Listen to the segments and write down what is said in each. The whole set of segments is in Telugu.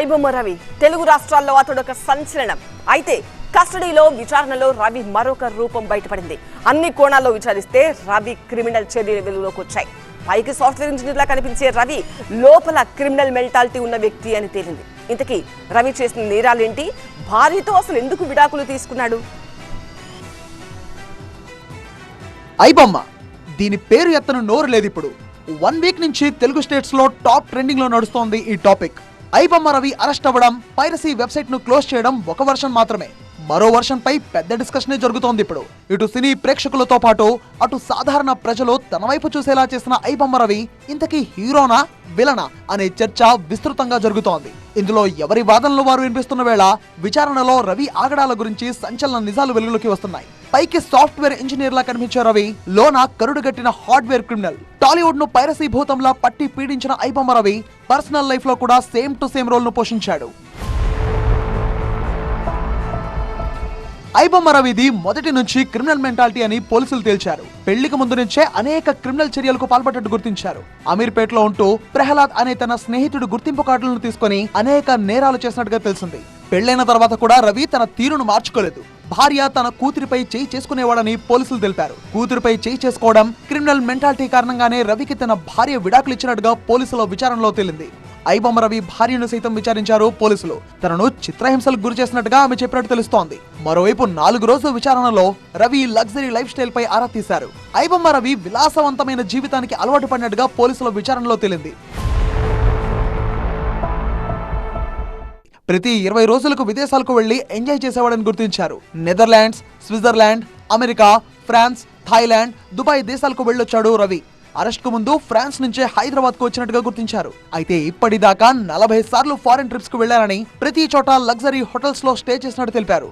ఐబొమ్మ రవి తెలుగు రాష్ట్రాల్లో అతడు ఒక సంచలనం. అయితే కస్టడీలో విచారణలో రవి మరొక రూపం బయటపడింది. అన్ని కోణాల్లో విచారిస్తే రవి క్రిమినల్ చర్యలు వెలుగులోకి వచ్చాయి. పైకి సాఫ్ట్వేర్ ఇంజనీర్లా కనిపించే రవి లోపల క్రిమినల్ మెంటాలిటీ ఉన్న వ్యక్తి అని తేలింది. ఇంతకీ రవి చేసిన నేరాలేంటి? భార్యతో అసలు ఎందుకు విడాకులు తీసుకున్నాడు? ఐబొమ్మ దీని పేరు ఎత్తను నోరు లేదు ఇప్పుడు వన్ వీక్ నుంచి తెలుగు స్టేట్స్లో టాప్ ట్రెండింగ్లో నడుస్తోంది ఈ టాపిక్. ఐబొమ్మ రవి అరెస్ట్ అవ్వడం పైరసీ వెబ్సైట్ను క్లోజ్ చేయడం ఒక వర్షన్ మాత్రమే. మరో వర్షన్ పై పెద్ద డిస్కషనే జరుగుతోంది ఇప్పుడు. ఇటు సినీ ప్రేక్షకులతో పాటు అటు సాధారణ ప్రజలు తన వైపు చూసేలా చేసిన ఐబొమ్మ రవి ఇంతకీ హీరోనా విలనా అనే చర్చ విస్తృతంగా జరుగుతోంది. ఇందులో ఎవరి వాదనలు వారు వినిపిస్తున్న వేళ విచారణలో రవి ఆగడాల గురించి సంచలన నిజాలు వెలుగులోకి వస్తున్నాయి. పైకి సాఫ్ట్వేర్ ఇంజనీర్ లా కనిపించే రవి. లోన కరుడుగట్టిన హార్డ్వేర్ క్రిమినల్. టాలీవుడ్ను పైరసీ భూతంలా పట్టి పీడించిన ఐబొమ్మ రవి పర్సనల్ లైఫ్లో కూడా సేమ్ టు సేమ్ రోల్ను పోషించాడు. ఐబొమ్మ రవిది మొదటి నుంచి క్రిమినల్ మెంటాలిటీ అని పోలీసులు తేల్చారు. పెళ్ళికి ముందు నుంచే అనేక క్రిమినల్ చర్యలకు పాల్పడ్డట్టు గుర్తించారు. అమీర్పేటలో ఉంటూ ప్రహ్లాద్ అనే తన స్నేహితుడు గుర్తింపు కార్డులను తీసుకొని అనేక నేరాలు చేసినట్టుగా తెలిసింది. పెళ్ళైన తర్వాత కూడా రవి తన తీరును మార్చుకోలేదు. భార్య తన కూతురిపై చేయి చేసుకునేవాడని పోలీసులు తెలిపారు. కూతురిపై చేయి చేసుకోవడం క్రిమినల్ మెంటాలిటీ కారణంగానే రవికి తన భార్య విడాకులు ఇచ్చినట్టుగా పోలీసుల విచారణలో తేలింది. ఐబొమ్మ రవి భార్యను సైతం విచారించారు పోలీసులు. తనను చిత్రహింసలకు గురి చేసినట్టుగా ఆమె చెప్పినట్టు తెలుస్తోంది. మరోవైపు నాలుగు రోజుల విచారణలో రవి లగ్జరీ లైఫ్ స్టైల్ పై ఆరా తీశారు. ఐబొమ్మ రవి విలాసవంతమైన జీవితానికి అలవాటు పడినట్టుగా పోలీసుల విచారణలో తేలింది. ప్రతి ఇరవై రోజులకు విదేశాలకు వెళ్ళి ఎంజాయ్ చేసేవాడని గుర్తించారు. Netherlands Switzerland America France Thailand Dubai దేశాలకు వెళ్ళొచ్చాడు రవి. అరెస్ట్కు ముందు ఫ్రాన్స్ నుంచే హైదరాబాద్కు వచ్చినట్టుగా గుర్తించారు. అయితే ఇప్పటిదాకా నలభై సార్లు ఫారెన్ ట్రిప్స్కు వెళ్ళారని ప్రతి చోట లగ్జరీ హోటల్స్లో స్టే చేసినట్టు తెలిపారు.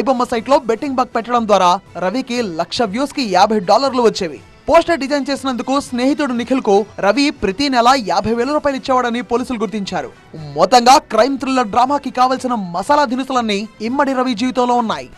ఐబొమ్మ సైట్లో బెట్టింగ్ బగ్ పెట్టడం ద్వారా రవికి లక్ష వ్యూస్కి యాభై డాలర్లు వచ్చేవి. పోస్టర్ డిజైన్ చేసినందుకు స్నేహితుడు నిఖిల్కు రవి ప్రతి నెల యాభై వేల రూపాయలు ఇచ్చేవాడని పోలీసులు గుర్తించారు. మొత్తంగా క్రైమ్ థ్రిల్లర్ డ్రామాకి కావలసిన మసాలా దినుసులన్నీ ఇమ్మడి రవి జీవితంలో ఉన్నాయి.